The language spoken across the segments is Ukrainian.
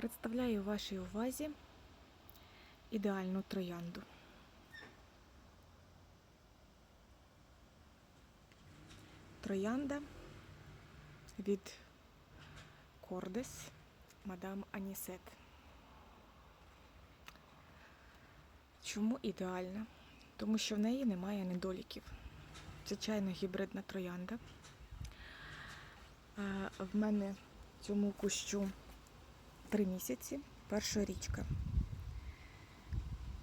Представляю вашій увазі ідеальну троянду. Троянда від Кордес Мадам Анісет. Чому ідеальна? Тому що в неї немає недоліків. Звичайно, гібридна троянда. Е, В мене цьому кущу три місяці, перша річка.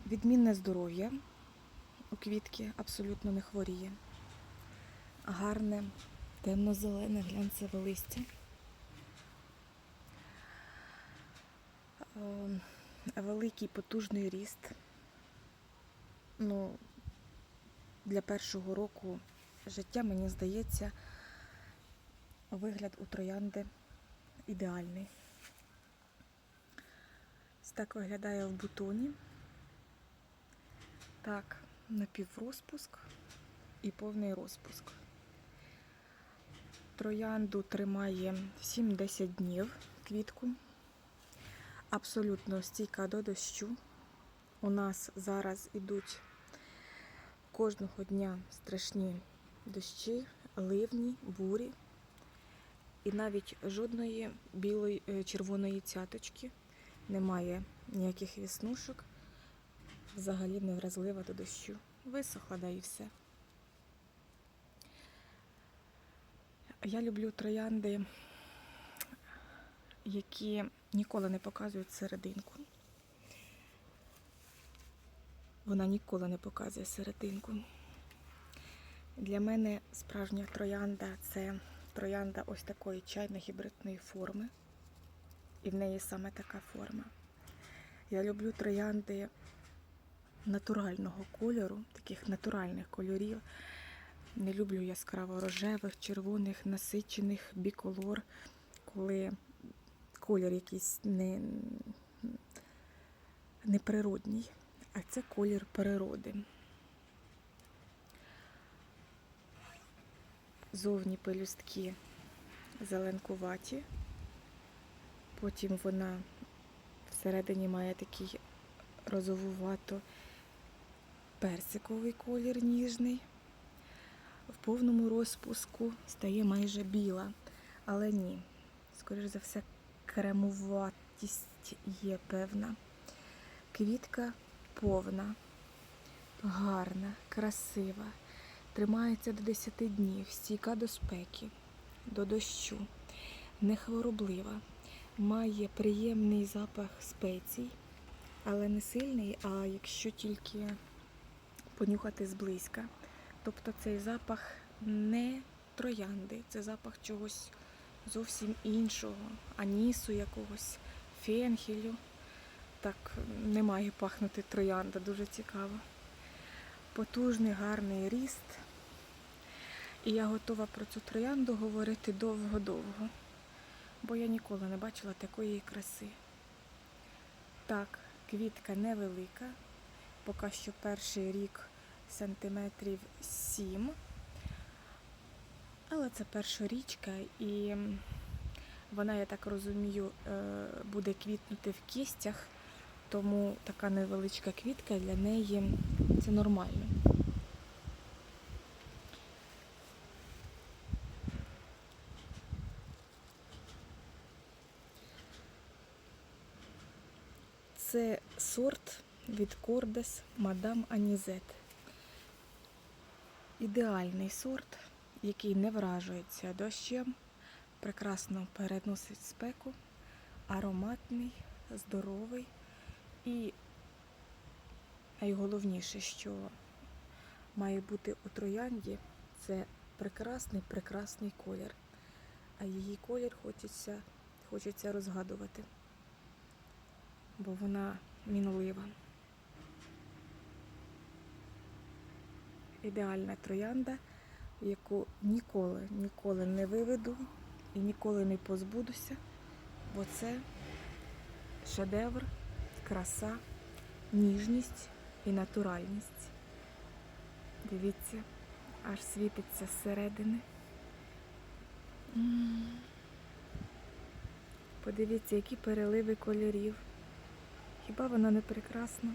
Відмінне здоров'я у квітки абсолютно не хворіє. Гарне, темно-зелене, глянцеве листя. Е, Великий потужний ріст. Ну, для першого року життя, мені здається, вигляд у троянди ідеальний. Так виглядає в бутоні. Так, напіврозпуск і повний розпуск. Троянду тримає 7-10 днів квітку. Абсолютно стійка до дощу. У нас зараз ідуть кожного дня страшні дощі, ливні, бурі. І навіть жодної білої е, червоної цяточки немає ніяких віснушок. Взагалі не вразлива до дощу. Висохла, да і все. Я люблю троянди, які ніколи не показують серединку. Вона ніколи не показує серединку. Для мене справжня троянда це троянда ось такої чайно-гібридної форми. І в неї саме така форма. Я люблю троянди натурального кольору, таких натуральних кольорів. Не люблю яскраво рожевих, червоних, насичених, біколор, коли колір якийсь не, неприродній, а це колір природи. Зовні пелюстки зеленкуваті, потім вона всередині має такий розовувато персиковий колір ніжний. В повному розпуску стає майже біла, але ні. Скоріш за все, кремуватість є певна. Квітка повна, гарна, красива, тримається до 10 днів, стійка до спеки, до дощу, не хвороблива, має приємний запах спецій, але не сильний, а якщо тільки понюхати зблизька. Тобто цей запах не троянди, це запах чогось зовсім іншого, анісу якогось, фенхелю. Так не має пахнути троянда, дуже цікаво. Потужний, гарний ріст. І я готова про цю троянду говорити довго-довго, бо я ніколи не бачила такої краси. Так, квітка невелика, поки що перший рік сантиметрів 7. Але це перша річка, і вона, я так розумію, е, буде квітнути в кістях, тому така невеличка квітка для неї це нормально. Це сорт від Кордес Мадам Анізет. Ідеальний сорт, який не вражується дощем, прекрасно переносить спеку, ароматний, здоровий і найголовніше, що має бути у троянді, це прекрасний, прекрасний колір. А її колір хочеться, хочеться розгадувати, бо вона мінлива. ідеальна троянда, яку ніколи, ніколи не виведу і ніколи не позбудуся, бо це шедевр, краса, ніжність і натуральність. Дивіться, аж світиться зсередини. Подивіться, які переливи кольорів. Хіба вона не прекрасно?